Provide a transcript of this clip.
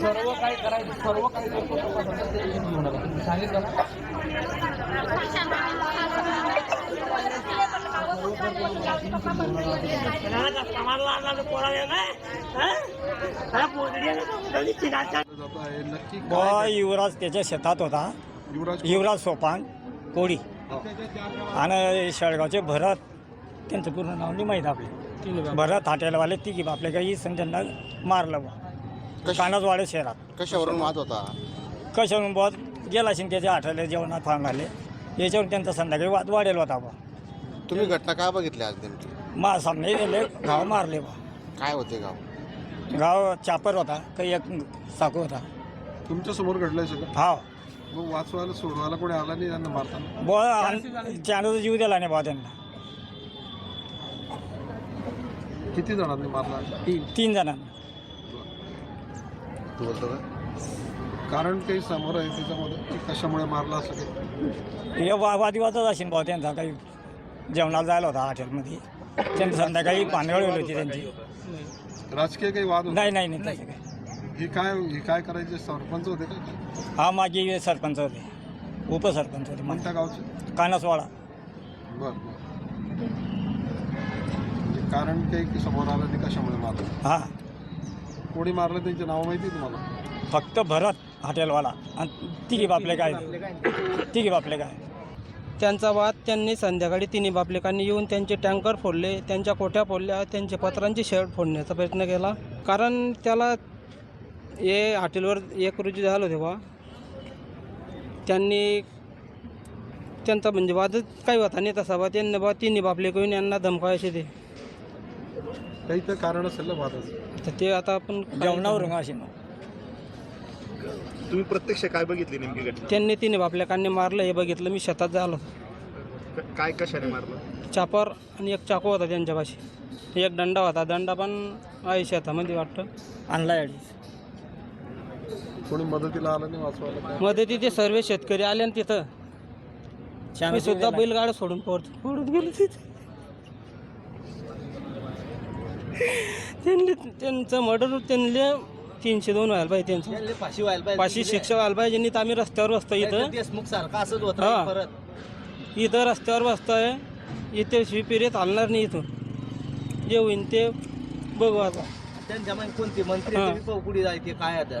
सर्व काय करायचं सर्व काही सांगितलं युवराज त्याच्या शेतात होता. युवराज सोपान. कोळी. हो. आणि शेळगावचे भरत त्यांचं पूर्ण नाव नाही माहीत आपले. भरत हॉटेलवाले तिघी आपले काही सण त्यांना मारलं बा कानसवाडे शहरात. कशावरून वाद होता? कशावरून बुवा गेला असेल त्याच्या हॉटेल जेवणात फार्म झाले याच्यावरून त्यांचा संध्याकाळी वाद वाढेल होता बा तुम्ही घटना काय बघितली आज नेमकी? मा सामने गेले गाव मारले बा काय होते गाव? गाव चापर होता काही एक साकू होता. तुमच्यासमोर घडलंय सगळं? हा. मग वाचवायला सोडवायला कोणी आला नाही त्यांना मारताना चांदचा जीव दिला नाही बा त्यांना. किती जणांनी मारला? तीन. जणांना. तू बोलतो का? कारण काही समोर आहे त्याच्यामध्ये की कशामुळे मारला असं काही? हे वा वादिवादच असेल भाऊ त्यांचा. काही जेवणाला जायला होता हॉटेलमध्ये. त्यांनी संध्याकाळी पानगळ होती त्यांची. राजकीय काही वाद होता? नाही नाही नाही तसं काही. हे काय हे काय करायचे? सरपंच होते का? हा माझी सरपंच होते. उपसरपंच होते कोणत्या गावचे? कानसवाडा. बर बर. म्हणजे कारण काही की समोर आलं ते कशामुळे मारलं? हा. कोणी मारलं? त्यांचे नाव माहिती तुम्हाला? फक्त भरत हॉटेलवाला. आणि तिघी बापले काय? तिघी बापले काय? त्यांचा वाद त्यांनी संध्याकाळी तिन्ही बापलेकांनी येऊन त्यांचे टँकर फोडले त्यांच्या कोठ्या फोडल्या त्यांचे पत्रांचे शेड फोडण्याचा प्रयत्न केला. कारण त्याला हे हॉटेलवर एक रोजी झालं तेव्हा त्यांनी त्यांचा म्हणजे वादच काही होता नाही तसा बा त्यांनी बा तिन्ही बापले करून यांना धमकायचे ते. काही तर कारण असेल ना वादाचं. तर ते आता आपण जेवणावरून असे मग. तुम्ही प्रत्यक्ष काय बघितली नेमकी घटना? त्यांनी तिन्ही बापलेकांनी मारलं हे बघितलं मी शेतात झालो क- काय कशाने मारलं? चापर आणि एक चाकू होता त्यांच्यापाशी. एक दंडा होता. दंडा पण आहे शेतामध्ये वाटतं. आणला अडीच कोणी मदतीला आलं नाही वाचवायला काय? तिथे सर्व शेतकरी आले ना तिथं. मी सुद्धा बैलगाड्या सोडून पड पडून गेलो तिथे. त्यांनी त्यांचं मर्डर त्यांनी तीनशे दोन व्हायला पाहिजे त्यांचं. फाशी व्हायला पाहिजे. पाचशे शिक्षा व्हायला पाहिजे नाही तर आम्ही रस्त्यावर बसतो इथं. देशमुख सारखा असंच होतं हा. परत. इथं रस्त्यावर बसतोय इथे शिपिरेत हलणार नाही इथून जे होईन ते बघू आता. त्यांच्या मग कोणती मंत्री हा. जायचे काय आता?